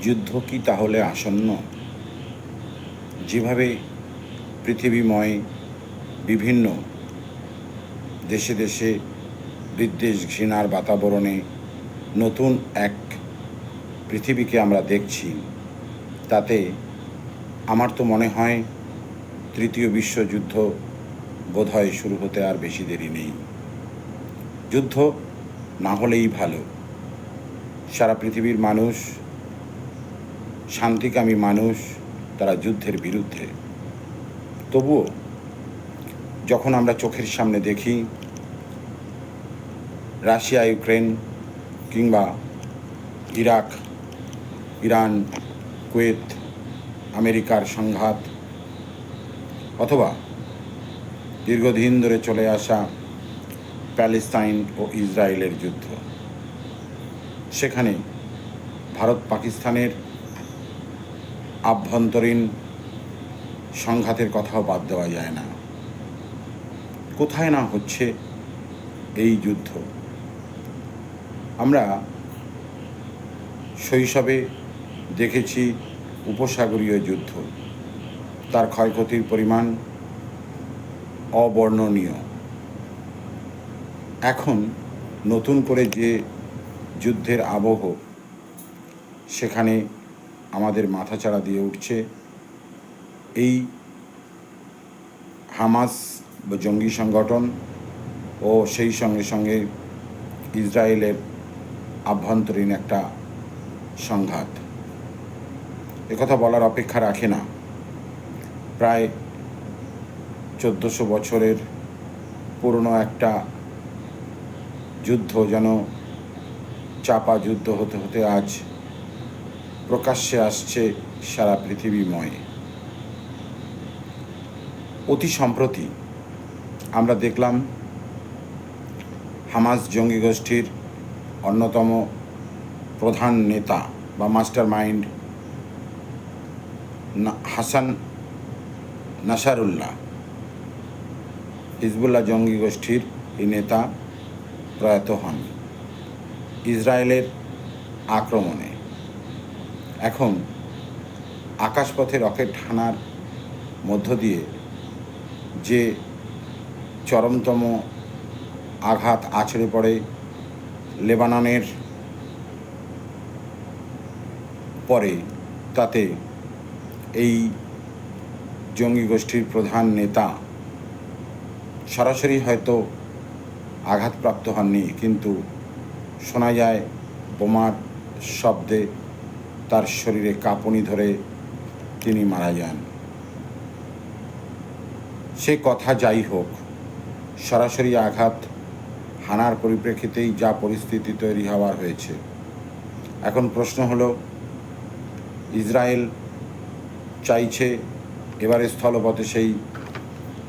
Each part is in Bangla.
যুদ্ধ কি তাহলে আসন্ন? যেভাবে পৃথিবীময় বিভিন্ন দেশে দেশে বিদ্বেষ ঘৃণার বাতাবরণে নতুন এক পৃথিবীকে আমরা দেখছি, তাতে আমার তো মনে হয় তৃতীয় বিশ্বযুদ্ধ বোধহয় শুরু হতে আর বেশি দেরি নেই। যুদ্ধ না হলেই ভালো। সারা পৃথিবীর মানুষ শান্তিকামী মানুষ তারা যুদ্ধের বিরুদ্ধে। তবুও যখন আমরা চোখের সামনে দেখি, রাশিয়া, ইউক্রেন কিংবা ইরাক, ইরান, কুয়েত, আমেরিকার সংঘাত অথবা দীর্ঘদিন ধরে চলে আসা প্যালেস্তাইন ও ইসরায়েলের যুদ্ধ, সেখানে ভারত পাকিস্তানের আভ্যন্তরীণ সংঘাতের কথাও বাদ দেওয়া যায় না। কোথায় না হচ্ছে এই যুদ্ধ? আমরা শৈশবে দেখেছি উপসাগরীয় যুদ্ধ। তার ক্ষয়ক্ষতির পরিমাণ অবর্ণনীয়। এখন নতুন করে যে যুদ্ধের আবহ, সেখানে আমাদের মাথাচাড়া দিয়ে উঠছে। এই হামাস জঙ্গি সংগঠন ও সেই সঙ্গে সঙ্গে ইসরায়েলের আভ্যন্তরীণ একটা সংঘাত। একথা বলার অপেক্ষা রাখে না। প্রায় চোদ্দোশো বছরের পুরনো একটা যুদ্ধ যেন চাপা যুদ্ধ হতে হতে আজ প্রকাশ্যে আসছে সারা পৃথিবীময়। অতি সম্প্রতি আমরা দেখলাম হামাস জঙ্গি গোষ্ঠীর অন্যতম প্রধান নেতা বা master mind Hassan Nasrallah. Hezbollah জঙ্গি গোষ্ঠীর এই নেতা প্রয়াত হন। ইসরায়েলের আক্রমণে। এখন আকাশপথে রকেট হানার মধ্য দিয়ে যে চরমতম আঘাত আছড়ে পড়ে লেবাননের পরে, তাতে এই জঙ্গি গোষ্ঠীর প্রধান নেতা সরাসরি হয়তো আঘাতপ্রাপ্ত হননি, কিন্তু শোনা যায় বোমার শব্দে তার শরীরে কাঁপুনি ধরে তিনি মারা যান। সে কথা যাই হোক, সরাসরি আঘাত হানার পরিপ্রেক্ষিতেই যা পরিস্থিতি তৈরি হওয়ার হয়েছে। এখন প্রশ্ন হলো, ইসরায়েল চাইছে এবারে স্থলপথে সেই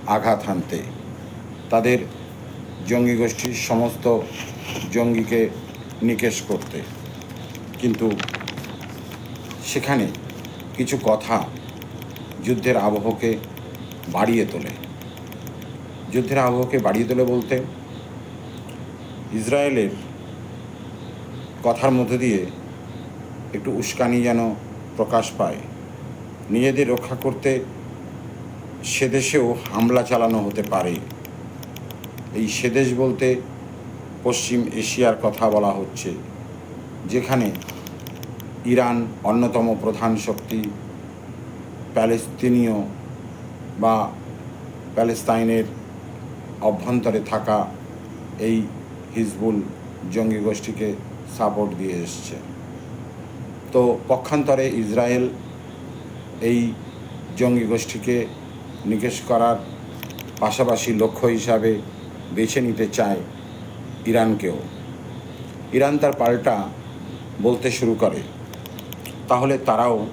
আঘাত হানতে। তাদের জঙ্গি গোষ্ঠীর সমস্ত জঙ্গিকে নিকেশ করতে। কিন্তু সেখানে কিছু কথা যুদ্ধের আবহকে বাড়িয়ে তোলে। যুদ্ধের আবহকে বাড়িয়ে তোলে বলতে ইসরায়েলের কথার মধ্যে দিয়ে একটু উস্কানি যেন প্রকাশ পায়। নিজেদের রক্ষা করতে সেদেশেও হামলা চালানো হতে পারে। এই সেদেশ বলতে পশ্চিম এশিয়ার কথা বলা হচ্ছে, যেখানে ইরান অন্যতম প্রধান শক্তি, প্যালেস্তিনীয় বা প্যালেস্তাইনের অভ্যন্তরে থাকা এই হিজবুল জঙ্গি গোষ্ঠীকে সাপোর্ট দিয়ে এসছে। তো পক্ষান্তরে ইসরায়েল এই জঙ্গি গোষ্ঠীকে নিকেশ করার পাশাপাশি লক্ষ্য হিসাবে বেছে নিতে চায় ইরানকেও। ইরান তার পাল্টা বলতে শুরু করে। তাহলে তারাও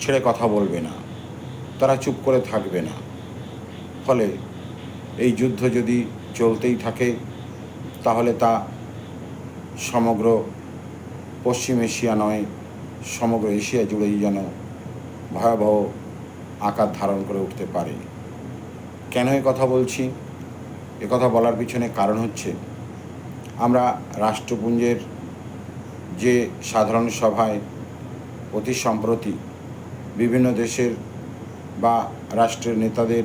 ছেড়ে কথা বলবে না। তারা চুপ করে থাকবে না। ফলে এই যুদ্ধ যদি চলতেই থাকে, তাহলে তা সমগ্র পশ্চিম এশিয়া নয়, সমগ্র এশিয়া জুড়েই যেন ভয়াবহ আকার ধারণ করে উঠতে পারে। কেন এ কথা বলছি? এ কথা বলার পিছনে কারণ হচ্ছে, আমরা রাষ্ট্রপুঞ্জের যে সাধারণ সভায় অতি সম্প্রতি বিভিন্ন দেশের বা রাষ্ট্রের নেতাদের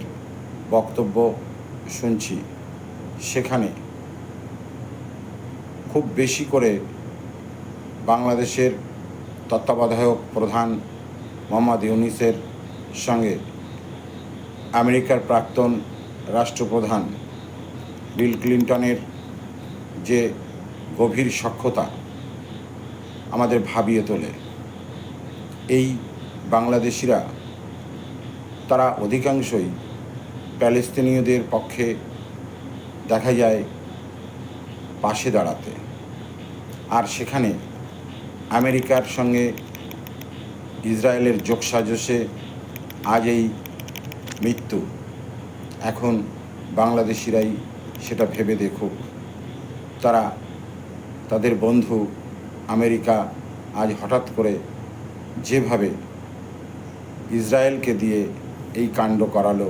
বক্তব্য শুনছি। সেখানে খুব বেশি করে বাংলাদেশের তত্ত্বাবধায়ক প্রধান মোহাম্মদ ইউনিসের সঙ্গে আমেরিকার প্রাক্তন রাষ্ট্রপ্রধান বিল ক্লিন্টনের যে গভীর সখ্যতা আমাদের ভাবিয়ে তোলে। এই বাংলাদেশিরা, তারা অধিকাংশই প্যালেস্তিনীয়দের পক্ষে দেখা যায় পাশে দাঁড়াতে। আর সেখানে আমেরিকার সঙ্গে ইসরায়েলের যোগসাজশে আজ এই মৃত্যু। এখন বাংলাদেশিরাই সেটা ভেবে দেখুক। তারা, তাদের বন্ধু আমেরিকা আজ হঠাৎ করে যেভাবে ইসরায়েলকে দিয়ে এই কাণ্ড করালো,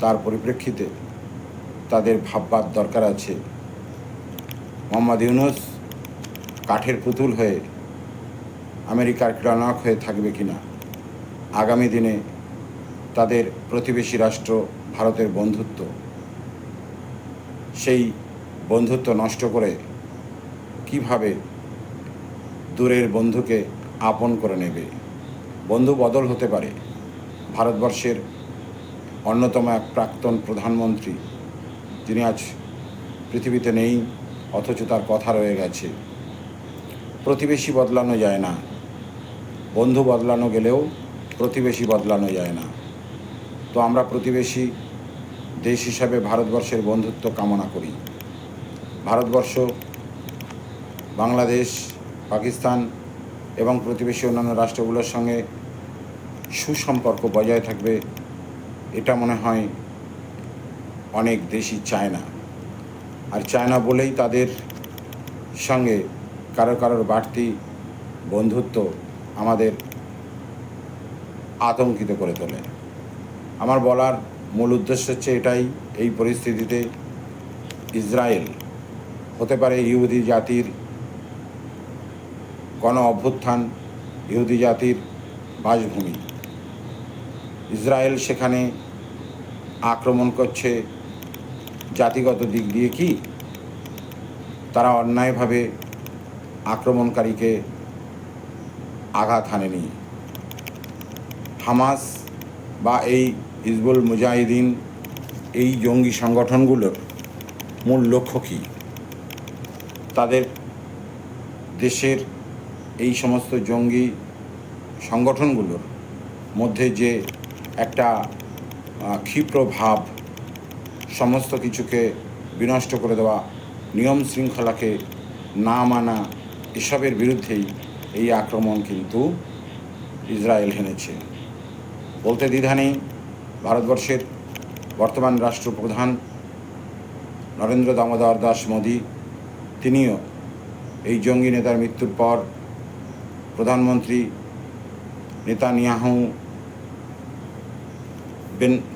তার পরিপ্রেক্ষিতে তাদের ভাববার দরকার আছে। মোহাম্মদ ইউনুস কাঠের পুতুল হয়ে আমেরিকার ক্রীড়ানক হয়ে থাকবে কিনা? আগামী দিনে তাদের প্রতিবেশী রাষ্ট্র ভারতের বন্ধুত্ব, সেই বন্ধুত্ব নষ্ট করে কীভাবে দূরের বন্ধুকে আপন করে নেবে। বন্ধু বদল হতে পারে। ভারতবর্ষের অন্যতম এক প্রাক্তন প্রধানমন্ত্রী, যিনি আজ পৃথিবীতে নেই, অথচ তার কথা রয়ে গেছে। প্রতিবেশী বদলানো যায় না। বন্ধু বদলানো গেলেও প্রতিবেশী বদলানো যায় না। তো আমরা প্রতিবেশী দেশ হিসাবে ভারতবর্ষের বন্ধুত্ব কামনা করি। ভারতবর্ষ, বাংলাদেশ, পাকিস্তান এবং প্রতিবেশী অন্যান্য রাষ্ট্রগুলোর সঙ্গে সুসম্পর্ক বজায় থাকবে, এটা মনে হয় অনেক দেশই চায় না আর চায় না বলেই তাদের সঙ্গে কারও কারোর বাড়তি বন্ধুত্ব আমাদের আতঙ্কিত করে তোলে। আমার বলার মূল উদ্দেশ্য হচ্ছে এটাই, এই পরিস্থিতিতে ইসরায়েল হতে পারে ইহুদি জাতির গণ অভ্যুত্থান, ইহুদি জাতির বাসভূমি। ইসরায়েল সেখানে আক্রমণ করছে। জাতিগত দিক দিয়ে কি? তারা অন্যায়ভাবে আক্রমণকারীকে আঘাত হানেনি। হামাস বা এই হিজবুল মুজাহিদিন, এই জঙ্গি সংগঠনগুলোর মূল লক্ষ্য কী? তাদের দেশের এই সমস্ত জঙ্গি সংগঠনগুলোর মধ্যে যে একটা ক্ষিপ্র ভাব, সমস্ত কিছুকে বিনষ্ট করে দেওয়া, নিয়ম শৃঙ্খলাকে না মানা, এসবের বিরুদ্ধেই এই আক্রমণ কিন্তু ইসরায়েল হেনেছে। বলতে দ্বিধা নেই, ভারতবর্ষের বর্তমান রাষ্ট্রপ্রধান নরেন্দ্র দামোদর দাস মোদী, তিনিও এই জঙ্গি নেতার মৃত্যুর পর প্রধানমন্ত্রী নেতানিয়াহু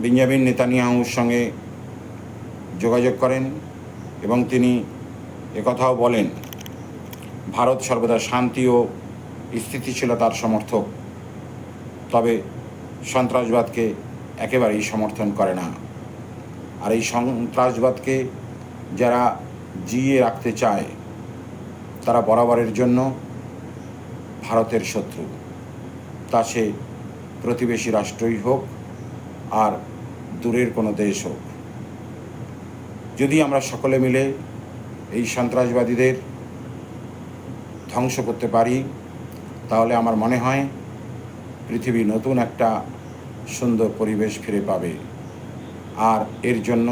বেঞ্জামিন নেতানিয়াহুর সঙ্গে যোগাযোগ করেন এবং তিনি একথাও বলেন, ভারত সর্বদা শান্তি ও স্থিতিশীলতার সমর্থক। তবে সন্ত্রাসবাদকে একেবারেই সমর্থন করে না। আর এই সন্ত্রাসবাদকে যারা জিয়ে রাখতে চায়, তারা বরাবরের জন্য ভারতের শত্রু। তা সে প্রতিবেশী রাষ্ট্রই হোক আর দূরের কোনো দেশ হোক। যদি আমরা সকলে মিলে এই সন্ত্রাসবাদীদের ধ্বংস করতে পারি, তাহলে আমার মনে হয় পৃথিবী নতুন একটা সুন্দর পরিবেশ ফিরে পাবে। আর এর জন্য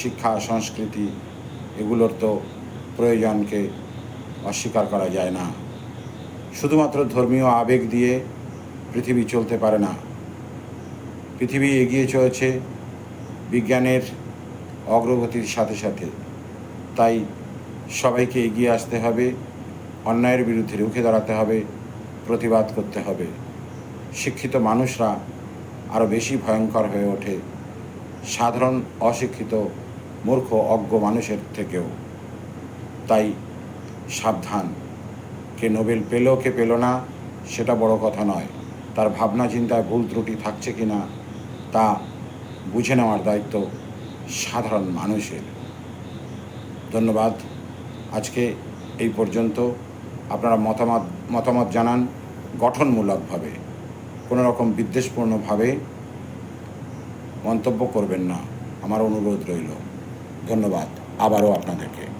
শিক্ষা, সংস্কৃতি এগুলোর তো প্রয়োজনকে অস্বীকার করা যায় না। শুধুমাত্র ধর্মীয় আবেগ দিয়ে পৃথিবী চলতে পারে না। পৃথিবী এগিয়ে চলেছে বিজ্ঞানের অগ্রগতির সাথে সাথে। তাই সবাইকে এগিয়ে আসতে হবে, অন্যায়ের বিরুদ্ধে রুখে দাঁড়াতে হবে, প্রতিবাদ করতে হবে। শিক্ষিত মানুষরা আরও বেশি ভয়ঙ্কর হয়ে ওঠে, সাধারণ অশিক্ষিত, মূর্খ, অজ্ঞ মানুষের থেকেও। তাই সাবধান। কে নোবেল পেল, কে পেল না, সেটা বড় কথা নয়। তার ভাবনা চিন্তায় ভুল ত্রুটি থাকছে কি না, তা বুঝে নেওয়ার দায়িত্ব সাধারণ মানুষের। ধন্যবাদ। আজকে এই পর্যন্ত আপনারা মতামত মতামত জানান গঠনমূলকভাবে। কোনো রকম বিদ্বেষপূর্ণভাবে মন্তব্য করবেন না। আমার অনুরোধ রইল। ধন্যবাদ। আবারও আপনাদেরকে।